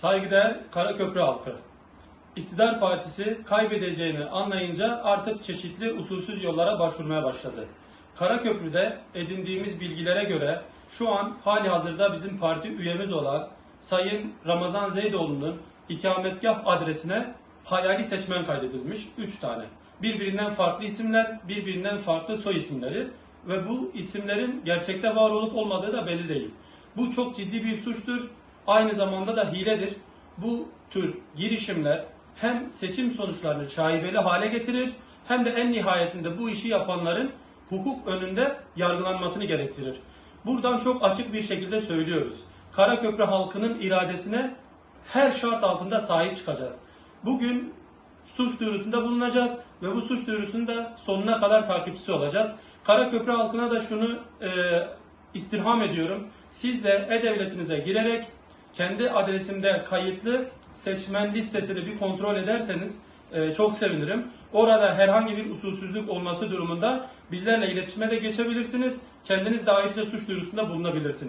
Saygıdeğer Karaköprü halkı. İktidar partisi kaybedeceğini anlayınca artık çeşitli usulsüz yollara başvurmaya başladı. Karaköprü'de edindiğimiz bilgilere göre şu an hali hazırda bizim parti üyemiz olan Sayın Ramazan Zeydoğlu'nun ikametgah adresine hayali seçmen kaydedilmiş 3 tane. Birbirinden farklı isimler, birbirinden farklı soy isimleri ve bu isimlerin gerçekte var olup olmadığı da belli değil. Bu çok ciddi bir suçtur. Aynı zamanda da hiledir. Bu tür girişimler hem seçim sonuçlarını şaibeli hale getirir hem de en nihayetinde bu işi yapanların hukuk önünde yargılanmasını gerektirir. Buradan çok açık bir şekilde söylüyoruz. Karaköprü halkının iradesine her şart altında sahip çıkacağız. Bugün suç duyurusunda bulunacağız ve bu suç duyurusunun sonuna kadar takipçisi olacağız. Karaköprü halkına da şunu e, istirham ediyorum. Siz de e-devletinize girerek kendi adresimde kayıtlı seçmen listesini bir kontrol ederseniz e, çok sevinirim. Orada herhangi bir usulsüzlük olması durumunda bizlerle iletişime de geçebilirsiniz. Kendiniz de ayrıca suç duyurusunda bulunabilirsiniz.